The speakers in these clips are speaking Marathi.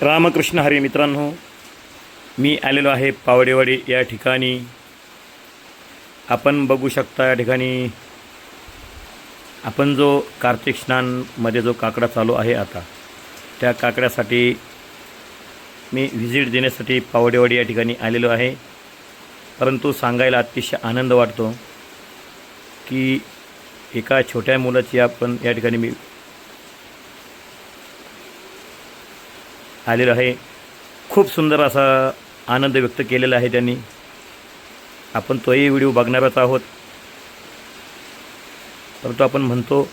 रामकृष्ण हरी मित्रांनो मी आलेलो आहे पावडेवाडी या ठिकाणी. आपण बघू शकता या ठिकाणी आपण जो कार्तिक स्नानमध्ये जो काकडा चालू आहे आता त्या काकड्यासाठी मी व्हिजिट देण्यासाठी पावडेवाडी या ठिकाणी आलेलो आहे. परंतु सांगायला अतिशय आनंद वाटतो की एका छोट्या मुलाची आपण या ठिकाणी मी आलेलं आहे. खूप सुंदर असा आनंद व्यक्त केलेला आहे त्यांनी. आपण तोही व्हिडिओ बघणारच आहोत. परंतु आपण म्हणतो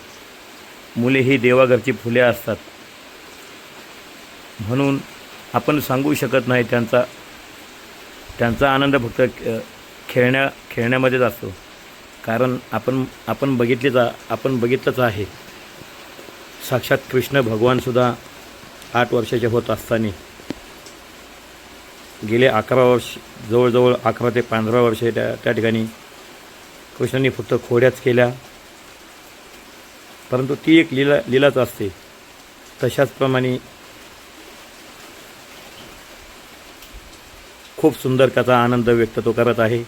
मुले ही देवाघरची फुले असतात. म्हणून आपण सांगू शकत नाही त्यांचा त्यांचा आनंद फक्त खेळण्या खेळण्यामध्येच असतो. कारण आपण आपण बघितलेच आपण बघितलंच आहे. साक्षात कृष्ण भगवानसुद्धा आठ वर्षाचे होत असताना. गेले अकरा वर्ष जवळजवळ अकरा ते पंधरा वर्षे त्या त्या ठिकाणी कृष्णाने फक्त खोड्याच केल्या. परंतु ती एक लीला लीलाच असते. तशाचप्रमाणे खूप सुंदर त्याचा आनंद व्यक्त तो करत आहे.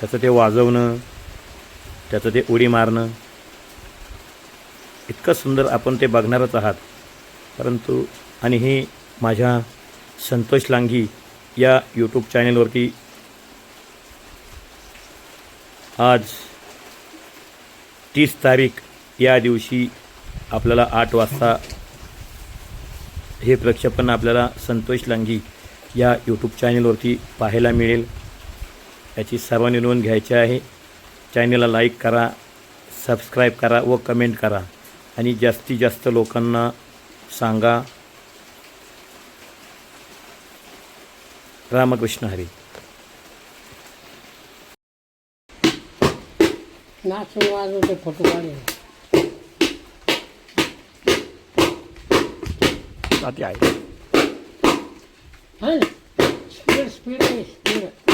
त्याचं ते वाजवणं त्याचं ते उडी मारणं इतकं सुंदर आपण ते बघणारच आहात. परंतु आणि हे माझ्या संतोष लांघी या यूट्यूब चॅनेलवरती आज तीस तारीख या दिवशी आपल्याला आठ वाजता हे प्रक्षेपण आपल्याला संतोष लांघी या यूट्यूब चॅनेलवरती पाहायला मिळेल. याची सर्वांनी नोंद घ्यायची आहे. चॅनेलला लाईक करा सबस्क्राईब करा व कमेंट करा. आणि जास्तीत जास्त लोकांना सांगा. रामकृष्ण हरी. नाचून वाजवते फोटो काढले आहे हा स्पीड स्पीड आहे स्पीड.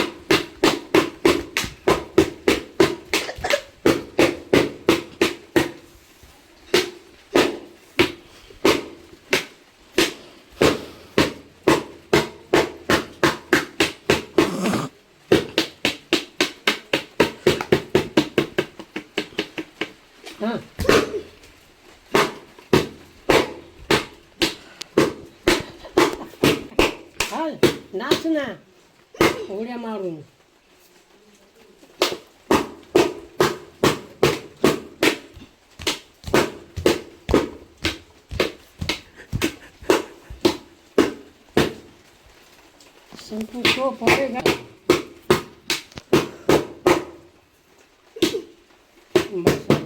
나스나. 오래 마룬 심부터 버려가 맛있어.